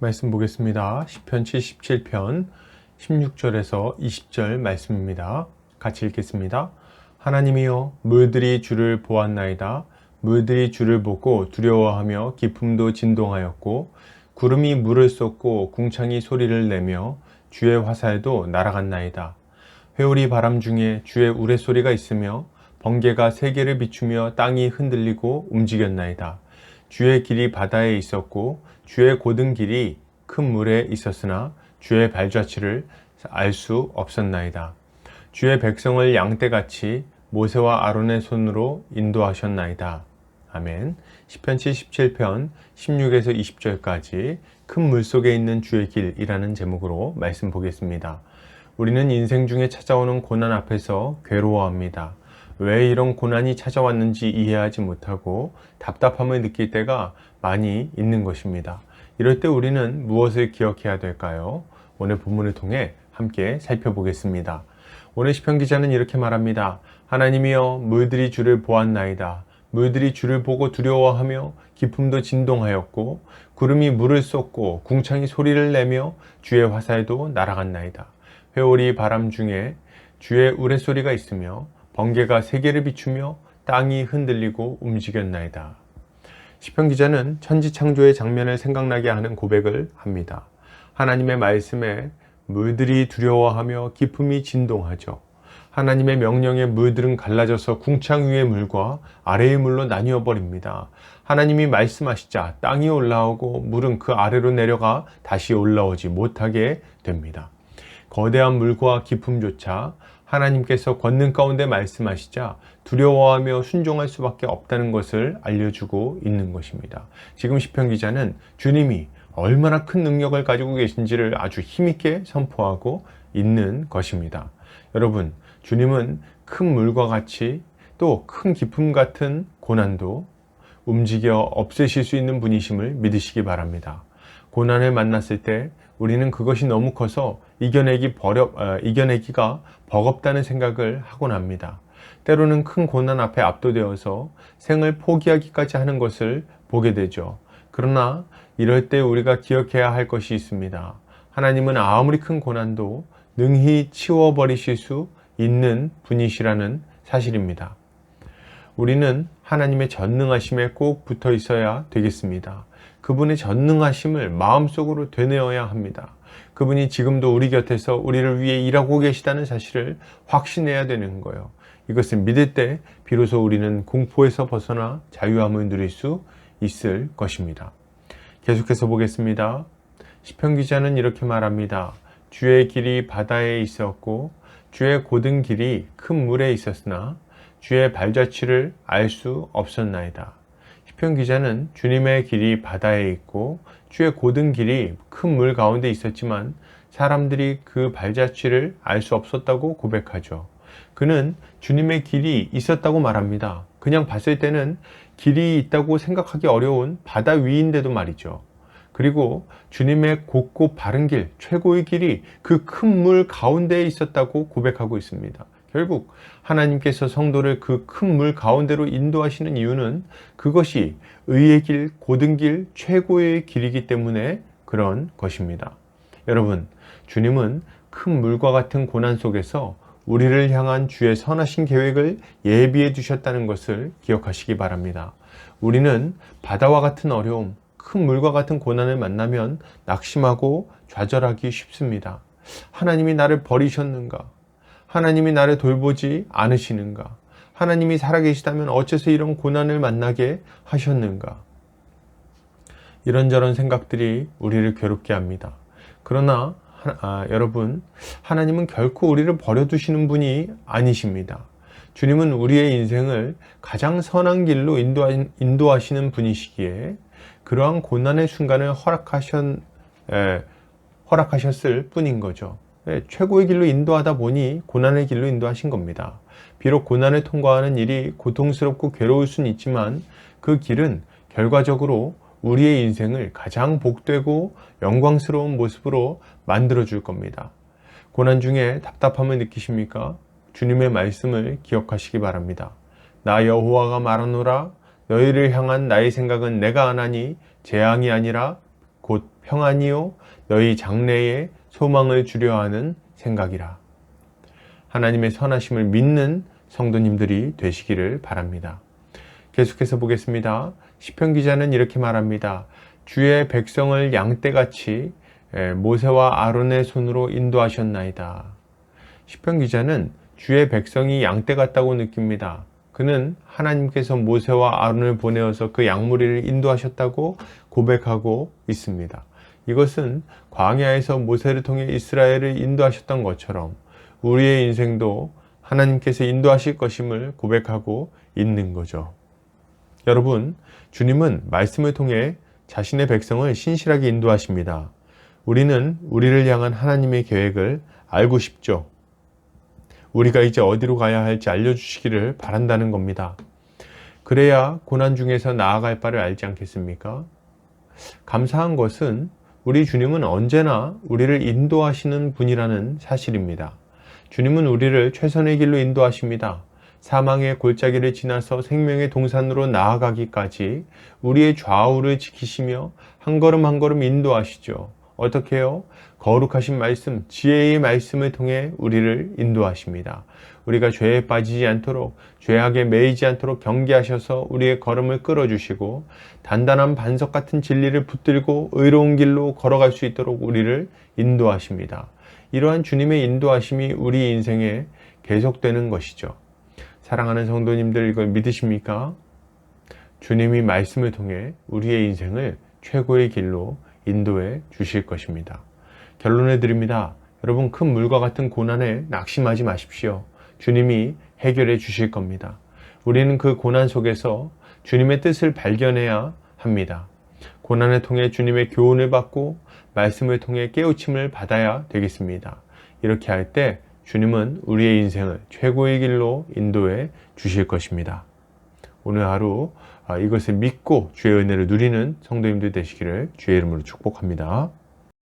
말씀 보겠습니다. 10편 77편 16절에서 20절 말씀입니다. 같이 읽겠습니다. 하나님이여 물들이 주를 보았나이다. 물들이 주를 보고 두려워하며 기품도 진동하였고 구름이 물을 쏟고 궁창이 소리를 내며 주의 화살도 날아갔나이다. 회오리 바람 중에 주의 우레소리가 있으며 번개가 세계를 비추며 땅이 흔들리고 움직였나이다. 주의 길이 바다에 있었고 주의 고든 길이 큰 물에 있었으나 주의 발자취를 알 수 없었나이다. 주의 백성을 양떼같이 모세와 아론의 손으로 인도하셨나이다. 아멘. 10편 77편 16에서 20절까지 큰 물 속에 있는 주의 길이라는 제목으로 말씀 보겠습니다. 우리는 인생 중에 찾아오는 고난 앞에서 괴로워합니다. 왜 이런 고난이 찾아왔는지 이해하지 못하고 답답함을 느낄 때가 많이 있는 것입니다. 이럴 때 우리는 무엇을 기억해야 될까요? 오늘 본문을 통해 함께 살펴보겠습니다. 오늘 시편 기자는 이렇게 말합니다. 하나님이여 물들이 주를 보았나이다. 물들이 주를 보고 두려워하며 기품도 진동하였고 구름이 물을 쏟고 궁창이 소리를 내며 주의 화살도 날아갔나이다. 회오리 바람 중에 주의 우레소리가 있으며 번개가 세계를 비추며 땅이 흔들리고 움직였나이다. 시편 기자는 천지 창조의 장면을 생각나게 하는 고백을 합니다. 하나님의 말씀에 물들이 두려워하며 기품이 진동하죠. 하나님의 명령에 물들은 갈라져서 궁창 위의 물과 아래의 물로 나뉘어 버립니다. 하나님이 말씀하시자 땅이 올라오고 물은 그 아래로 내려가 다시 올라오지 못하게 됩니다. 거대한 물과 기품조차 하나님께서 권능 가운데 말씀하시자 두려워하며 순종할 수밖에 없다는 것을 알려주고 있는 것입니다. 지금 시편 기자는 주님이 얼마나 큰 능력을 가지고 계신지를 아주 힘있게 선포하고 있는 것입니다. 여러분, 주님은 큰 물과 같이 또 큰 기품 같은 고난도 움직여 없애실 수 있는 분이심을 믿으시기 바랍니다. 고난을 만났을 때 우리는 그것이 너무 커서 이겨내기 버려, 어, 이겨내기가 버겁다는 생각을 하곤 합니다. 때로는 큰 고난 앞에 압도되어서 생을 포기하기까지 하는 것을 보게 되죠. 그러나 이럴 때 우리가 기억해야 할 것이 있습니다. 하나님은 아무리 큰 고난도 능히 치워버리실 수 있는 분이시라는 사실입니다. 우리는 하나님의 전능하심에 꼭 붙어 있어야 되겠습니다. 그분의 전능하심을 마음속으로 되뇌어야 합니다. 그분이 지금도 우리 곁에서 우리를 위해 일하고 계시다는 사실을 확신해야 되는 거예요. 이것을 믿을 때 비로소 우리는 공포에서 벗어나 자유함을 누릴 수 있을 것입니다. 계속해서 보겠습니다. 시편 기자는 이렇게 말합니다. 주의 길이 바다에 있었고 주의 고든 길이 큰 물에 있었으나 주의 발자취를 알 수 없었나이다. 시편 기자는 주님의 길이 바다에 있고 주의 고든 길이 큰 물 가운데 있었지만 사람들이 그 발자취를 알 수 없었다고 고백하죠. 그는 주님의 길이 있었다고 말합니다. 그냥 봤을 때는 길이 있다고 생각하기 어려운 바다 위인데도 말이죠. 그리고 주님의 곧고 바른 길, 최고의 길이 그 큰 물 가운데에 있었다고 고백하고 있습니다. 결국 하나님께서 성도를 그 큰 물 가운데로 인도하시는 이유는 그것이 의의 길, 고든 길, 최고의 길이기 때문에 그런 것입니다. 여러분, 주님은 큰 물과 같은 고난 속에서 우리를 향한 주의 선하신 계획을 예비해 두셨다는 것을 기억하시기 바랍니다. 우리는 바다와 같은 어려움, 큰 물과 같은 고난을 만나면 낙심하고 좌절하기 쉽습니다. 하나님이 나를 버리셨는가? 하나님이 나를 돌보지 않으시는가? 하나님이 살아계시다면 어째서 이런 고난을 만나게 하셨는가? 이런저런 생각들이 우리를 괴롭게 합니다. 그러나 아, 여러분, 하나님은 결코 우리를 버려두시는 분이 아니십니다. 주님은 우리의 인생을 가장 선한 길로 인도하, 시는 분이시기에 그러한 고난의 순간을 허락하셨, 에, 허락하셨을 뿐인 거죠. 예, 최고의 길로 인도하다 보니 고난의 길로 인도하신 겁니다. 비록 고난을 통과하는 일이 고통스럽고 괴로울 수는 있지만 그 길은 결과적으로 우리의 인생을 가장 복되고 영광스러운 모습으로 만들어 줄 겁니다. 고난 중에 답답함을 느끼십니까? 주님의 말씀을 기억하시기 바랍니다. 나 여호와가 말하노라 너희를 향한 나의 생각은 내가 안하니 재앙이 아니라 곧 평안이요 너희 장래에 소망을 주려 하는 생각이라. 하나님의 선하심을 믿는 성도님들이 되시기를 바랍니다. 계속해서 보겠습니다. 시편 기자는 이렇게 말합니다. 주의 백성을 양떼같이 에, 모세와 아론의 손으로 인도하셨나이다. 시편 기자는 주의 백성이 양떼 같다고 느낍니다. 그는 하나님께서 모세와 아론을 보내어서 그 양무리를 인도하셨다고 고백하고 있습니다. 이것은 광야에서 모세를 통해 이스라엘을 인도하셨던 것처럼 우리의 인생도 하나님께서 인도하실 것임을 고백하고 있는 거죠. 여러분, 주님은 말씀을 통해 자신의 백성을 신실하게 인도하십니다. 우리는 우리를 향한 하나님의 계획을 알고 싶죠. 우리가 이제 어디로 가야 할지 알려주시기를 바란다는 겁니다. 그래야 고난 중에서 나아갈 바를 알지 않겠습니까? 감사한 것은 우리 주님은 언제나 우리를 인도하시는 분이라는 사실입니다. 주님은 우리를 최선의 길로 인도하십니다. 사망의 골짜기를 지나서 생명의 동산으로 나아가기까지 우리의 좌우를 지키시며 한 걸음 한 걸음 인도하시죠. 어떻게 해요? 거룩하신 말씀, 지혜의 말씀을 통해 우리를 인도하십니다. 우리가 죄에 빠지지 않도록, 죄악에 매이지 않도록 경계하셔서 우리의 걸음을 끌어주시고, 단단한 반석 같은 진리를 붙들고 의로운 길로 걸어갈 수 있도록 우리를 인도하십니다. 이러한 주님의 인도하심이 우리 인생에 계속되는 것이죠. 사랑하는 성도님들 이걸 믿으십니까? 주님이 말씀을 통해 우리의 인생을 최고의 길로 인도해 주실 것입니다. 결론해 드립니다. 여러분 큰 물과 같은 고난에 낙심하지 마십시오. 주님이 해결해 주실 겁니다. 우리는 그 고난 속에서 주님의 뜻을 발견해야 합니다. 고난을 통해 주님의 교훈을 받고 말씀을 통해 깨우침을 받아야 되겠습니다. 이렇게 할 때 주님은 우리의 인생을 최고의 길로 인도해 주실 것입니다. 오늘 하루 아, 이것을 믿고 주의 은혜를 누리는 성도님들 되시기를 주의 이름으로 축복합니다.